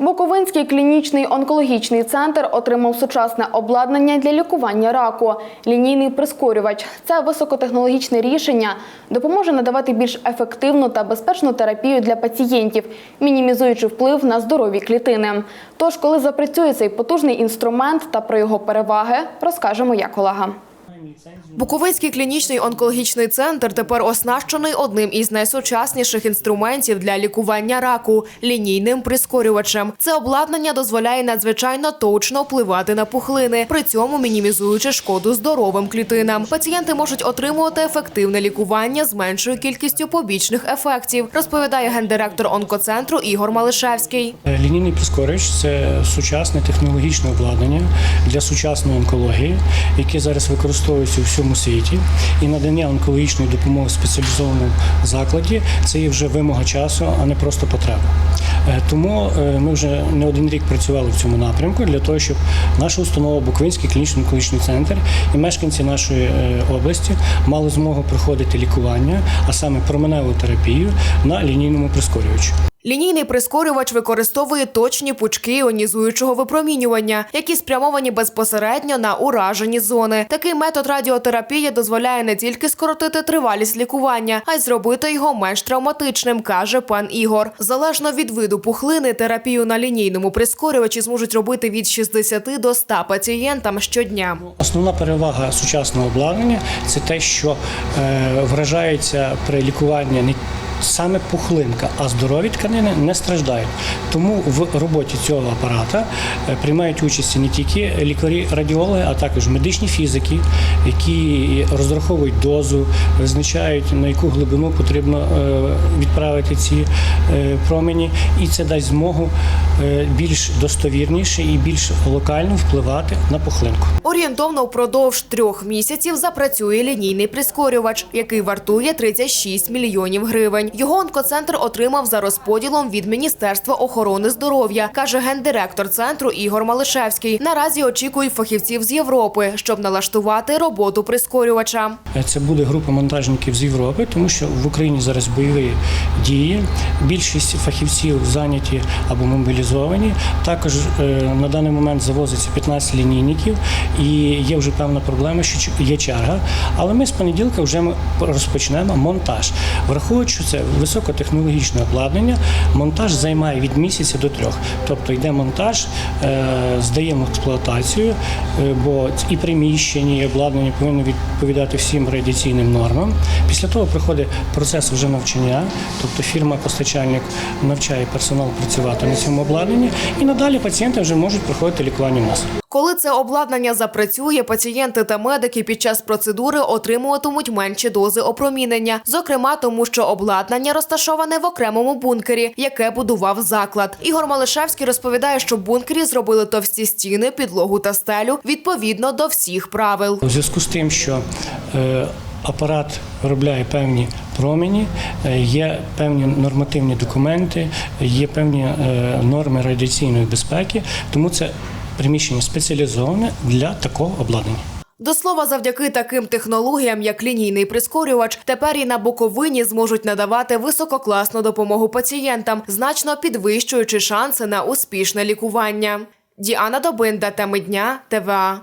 Буковинський клінічний онкологічний центр отримав сучасне обладнання для лікування раку. Лінійний прискорювач. Це високотехнологічне рішення допоможе надавати більш ефективну та безпечну терапію для пацієнтів, мінімізуючи вплив на здорові клітини. Тож, коли запрацює цей потужний інструмент та про його переваги, розкаже моя колега. Буковинський клінічний онкологічний центр тепер оснащений одним із найсучасніших інструментів для лікування раку лінійним прискорювачем. Це обладнання дозволяє надзвичайно точно впливати на пухлини, при цьому мінімізуючи шкоду здоровим клітинам. Пацієнти можуть отримувати ефективне лікування з меншою кількістю побічних ефектів, розповідає гендиректор онкоцентру Ігор Малишевський. Е, Лінійний прискорювач це сучасне технологічне обладнання для сучасної онкології, яке зараз використовується у всьому світі. І надання онкологічної допомоги в спеціалізованому закладі це є вже вимога часу, а не просто потреба. Е, Тому е, ми вже не один рік працювали в цьому напрямку для того, щоб наша установа Буковинський клінічний онкологічний центр і мешканці нашої е, області мали змогу проходити лікування, а саме променеву терапію на лінійному прискорювачі. Лінійний прискорювач використовує точні пучки іонізуючого випромінювання, які спрямовані безпосередньо на уражені зони. Такий метод радіотерапії дозволяє не тільки скоротити тривалість лікування, а й зробити його менш травматичним, каже пан Ігор. Залежно від виду пухлини, терапію на лінійному прискорювачі зможуть робити від 60 до 100 пацієнтам щодня. Основна перевага сучасного обладнання це те, що е, вражається при лікуванні не саме пухлинка, а здорові тканини не страждають. Тому в роботі цього апарата е, приймають участь не тільки лікарі-радіологи, а також медичні фізики, які розраховують дозу, визначають на яку глибину потрібно е, відправити ці е, промені, і це дасть змогу більш достовірніше і більш локально впливати на пухлинку. Орієнтовно впродовж трьох місяців запрацює лінійний прискорювач, який вартує 36 мільйонів гривень. Його онкоцентр отримав за розподілом від Міністерства охорони здоров'я, каже гендиректор центру Ігор Малишевський. Наразі очікують фахівців з Європи, щоб налаштувати роботу прискорювача. Це буде група монтажників з Європи, тому що в Україні зараз бойові дії. Більшість фахівців зайняті або мобілізовані. Також е, на даний момент завозиться 15 лінійників, і є вже певна проблема, що є черга. Але ми з понеділка вже розпочнемо монтаж. Враховуючи, що це високотехнологічне обладнання, монтаж займає від місяця до трьох. Тобто йде монтаж, е, здаємо експлуатацію, е, бо і приміщення, і обладнання повинно відповідати всім радіаційним нормам. Після того проходить процес вже навчання, тобто фірма-постачальник навчає персонал працювати на цьому обладнанні, і надалі пацієнти вже можуть проходити лікування у нас. Коли це обладнання запрацює, пацієнти та медики під час процедури отримуватимуть менші дози опромінення, зокрема тому, що обладнання розташоване в окремому бункері, яке будував заклад. Ігор Малишевський розповідає, що в бункері зробили товсті стіни, підлогу та стелю відповідно до всіх правил. У зв'язку з тим, що е, апарат виробляє певні промені, е, є певні нормативні документи, є певні е, норми радіаційної безпеки, тому це приміщення спеціалізоване для такого обладнання. До слова, завдяки таким технологіям, як лінійний прискорювач, тепер і на Буковині зможуть надавати висококласну допомогу пацієнтам, значно підвищуючи шанси на успішне лікування. Діана Добинда, теми дня, ТВА.